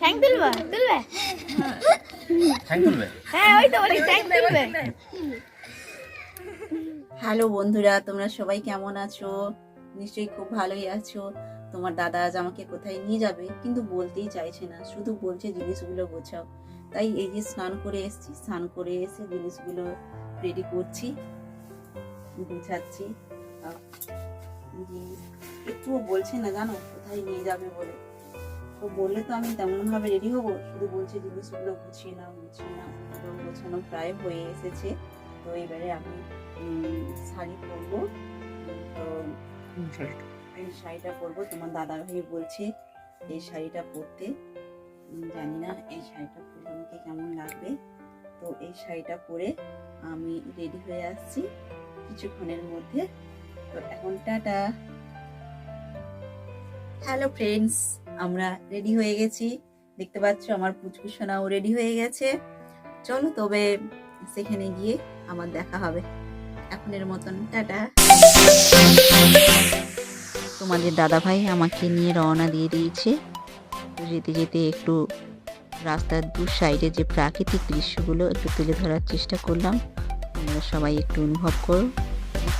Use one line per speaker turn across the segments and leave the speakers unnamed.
ঠ্যাং তুলবা তুলবে
ঠ্যাং তুলবে
হ্যাঁ ওই তো বলি ঠ্যাং তুলবে
হ্যালো বন্ধুরা তোমরা সবাই কেমন আছো? নিশ্চয়ই খুব ভালোই আছো। তোমার দাদা আজ আমাকে কোথায় নিয়ে যাবে কিন্তু বলতেই চাইছে না শুধু বলছে জিনিসগুলো গোছাও। তাই এই যে স্নান করে এসেছি স্নান করে এসে জিনিসগুলো রেডি করছি গুছাচ্ছি। একটুও বলছে না জানো কোথায় নিয়ে যাবে বলে। তো বললে তো আমি তেমনভাবে রেডি হব। শুধু বলছে জিনিসগুলো গুছিয়ে নাও গুছিয়ে নাও। তো গোছানো প্রায় হয়ে এসেছে। তো এবারে আমি শাড়ি পরবো। তো এই শাড়িটা পরবো। তোমার দাদা ভাই বলছে এই শাড়িটা পরতে। জানি না এই শাড়িটা পরলে আমাকে কেমন লাগবে। তো এই শাড়িটা পরে আমি রেডি হয়ে আসছি কিছুক্ষণের মধ্যে। তো এখন টাটা। হ্যালো ফ্রেন্ডস আমরা রেডি হয়ে গেছি। দেখতে পাচ্ছ আমার পুচকু সোনাও রেডি হয়ে গেছে। চলো তবে সেখানে গিয়ে আমার দেখা হবে। এখনের মতন, টাটা। তোমাদের দাদা ভাই আমাকে নিয়ে রওনা দিয়ে দিয়েছে। যেতে যেতে একটু রাস্তার দু সাইডে যে প্রাকৃতিক দৃশ্যগুলো একটু তুলে ধরার চেষ্টা করলাম। তোমরা সবাই একটু অনুভব করো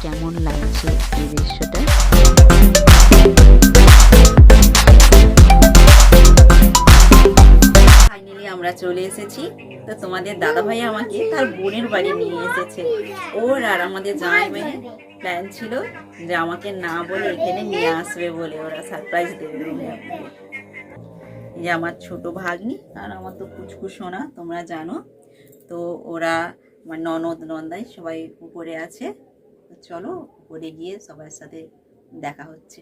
কেমন লাগছে এই দৃশ্যটা। আমরা চলে এসেছি। তো তোমাদের দাদা ভাই আমাকে তার বোনের বাড়ি নিয়ে এসেছে। ওর আর আমাদের জামাই মেয়ে প্ল্যান ছিল যে আমাকে না বলে এখানে নিয়ে আসবে বলে ওরা সারপ্রাইজ দেবে যে আমার ছোট ভাগ্নি আর আমার তো কুচকু সোনা, তোমরা জানো। তো ওরা আমার ননদ, নন্দাই সবাই উপরে আছে। চলো উপরে গিয়ে সবার সাথে দেখা হচ্ছে।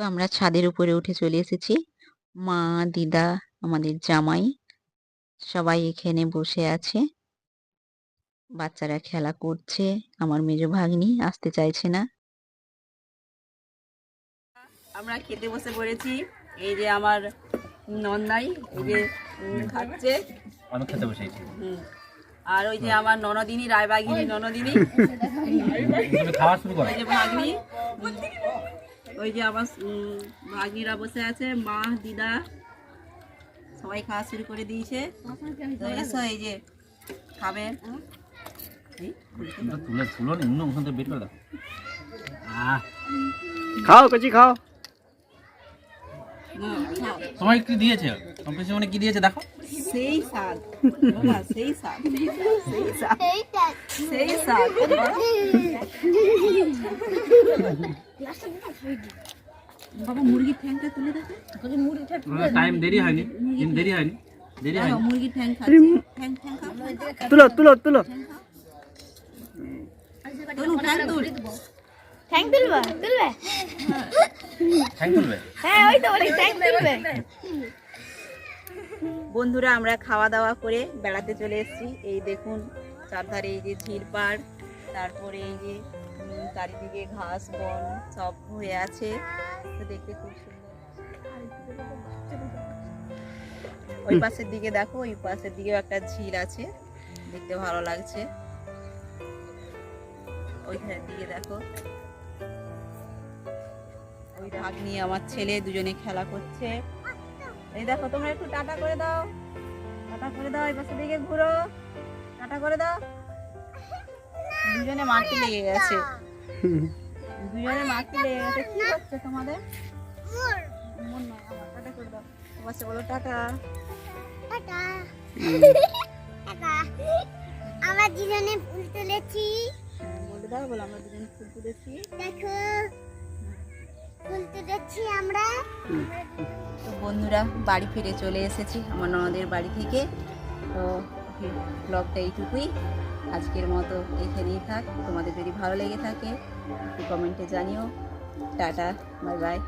তো আমরা ছাদের উপরে উঠে চলে এসেছি। মা দিদা আমাদের জামাই সবাই এখানে বসে আছে। বাচ্চারা খেলা করছে। আমার মেজ ভাগ্নি আসতে চাইছে না। আমরা খেতে বসে পড়েছি। এই যে আমার নন্দাই এই যে খাচ্ছে।
আমি খেতে বসেছি।
আর ওই যে আমার ননদিনী রায়বাগিনী ননদিনী।
খাওয়া শুরু করো।
ভাগ্নি। ওই যে আমার উম, ভাগ্নিরা বসে আছে মা দিদা সবাই খাওয়া শুরু করে দিয়েছে। এসো এই যে খাবে। এই,
তোমরা তুলে তুলো নি অন্য ওখান থেকে বের করে দাও।
খাও কচি
কি দিয়েছে? কম্পিটিশনে কি দিয়েছে? দেখো।
সেই স্বাদ। সেই স্বাদ। সেই স্বাদ। সেই স্বাদ। বাবা মুরগির ঠ্যাংটা তুলে দেখো
টাইম দেরি হয়নি। কিন্তু দেরি হয়নি। দেরি হয়নি।
মুরগির ঠ্যাং ঠ্যাং ঠ্যাং
তুলো তুলো তুলো।
ঠ্যাং তুল।
তুলবে?
ঠ্যাং তুলবে?
হ্যাঁ ওই তো বলি ঠ্যাং তুলবে
বন্ধুরা আমরা খাওয়া দাওয়া করে বেড়াতে চলে এসেছি। এই দেখুন চারধারে এই যে ঝিল পাড় তারপরে এই যে চারিদিকে ঘাস বন সব হয়ে আছে। তো দেখতে খুব সুন্দর। ওই পাশের দিকে দেখো ওই পাশের দিকেও একটা ঝিল আছে। দেখতে ভালো লাগছে। ওইখানের দিকে দেখো। ওই ভাগ নিয়ে আমার ছেলে দুজনে খেলা করছে। এই দেখো তোমরা একটু টাটা করে দাও। টাটা করে দাও এই পাশের দিকে ঘুরো। টাটা করে দাও। দুজনে মাটি লেগে গেছে। দুজনে মাটি লেগে গেছে। কি হচ্ছে তোমাদের? মন নয় আমার। টাটা করে দাও। তোমার বলো টাটা।
আমরা দুজনে ফুল তুলেছি।
বলে দাও বলো আমরা দুজন ফুল তুলেছি।
দেখো। ফুল তুলেছি আমরা।
তো বন্ধুরা বাড়ি ফিরে চলে এসেছি আমার ননদের বাড়ি থেকে। তো ব্লগটা এইটুকুই। আজকের মতো এখানেই থাক। তোমাদের যদি ভালো লেগে থাকে কমেন্টে জানিও। Tata bye bye